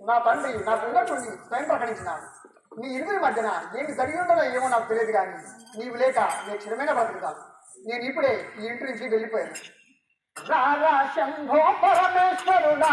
నా తండ్రి నా ఉన్నటువంటి స్వయం ప్రకటించినాడు. నీ ఇరువురి మధ్యన ఏంటి జరిగి ఉండదో ఏమో నాకు తెలియదు కానీ నీవు లేక నేను క్షణమైన బ్రతుకుతాను నేను ఇప్పుడే ఈ ఇంటి నుంచి వెళ్ళిపోయాను. రాజా శంభో పరమేశ్వరుడా.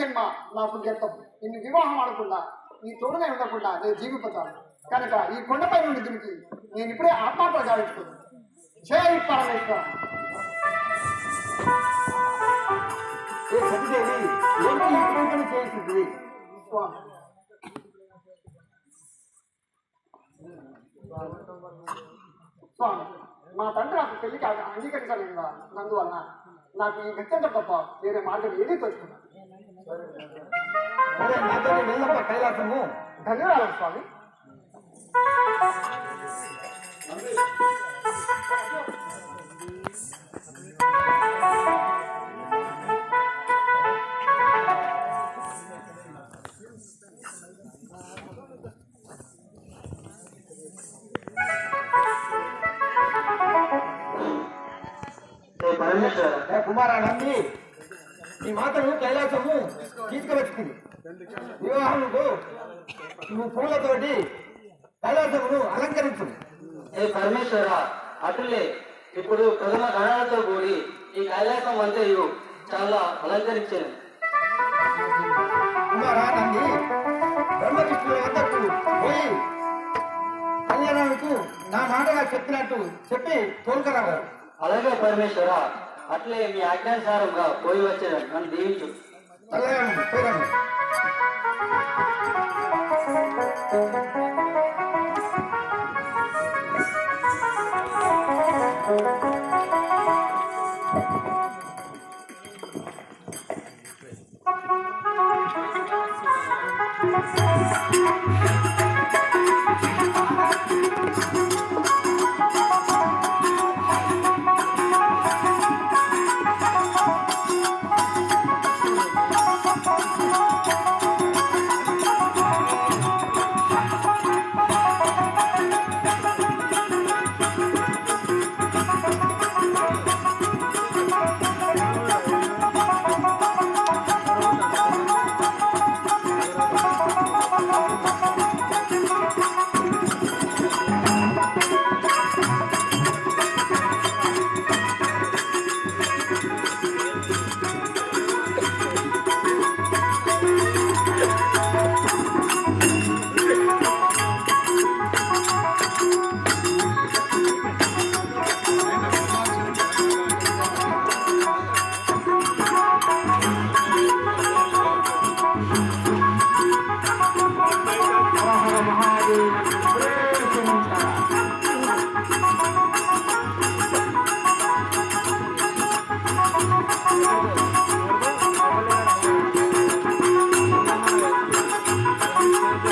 జన్మ నాకు వ్యర్థం. నిన్ను వివాహం ఆడకుండా నీ తోడునే ఉండకుండా నేను జీవిపోతాను. కనుక ఈ కొండపై నుండి దినికి నేను ఇప్పుడే ఆత్మాత్మ గావించుకున్నాను జై పరమేశ్వర. ఏ సతీదేవి ఏంటి ఈ ప్రయత్నం చేసింది స్వామి. స్వామి మా తండ్రి నాకు పెళ్ళికి అంగీకరించలేదు నందువల్ల నాకు ఈ వ్యక్తంతో తప్ప వేరే మార్గం ఏదీ తోచుకున్నాను అరే నాతో వెళ్ళప్ప కైలాసము ధన్యవాదాలు స్వామి పరమేశ్వర ఏ కుమారా నంది నీ మాతను కైలాసము తీసుకువచ్చింది. వివాహముకు నువ్వు పూలతోటి కైలాసమును అలంకరించు ఏ పరమేశ్వర అటులే ఇప్పుడు ప్రథమ గణాలతో కూడి ఈ కైలాసం అంతయు చాలా అలంకరించాను. కుమారా నంది బ్రహ్మ విష్ణువుల వద్దకు పోయి కళ్యాణానికి నా మాటగా చెప్పినట్టు చెప్పి తోలుకరావాలి. అలాగే పరమేశ్వర అట్లే మీ ఆజ్ఞానుసారంగా పోయి వచ్చాను నన్ను దీవించు. అలాగే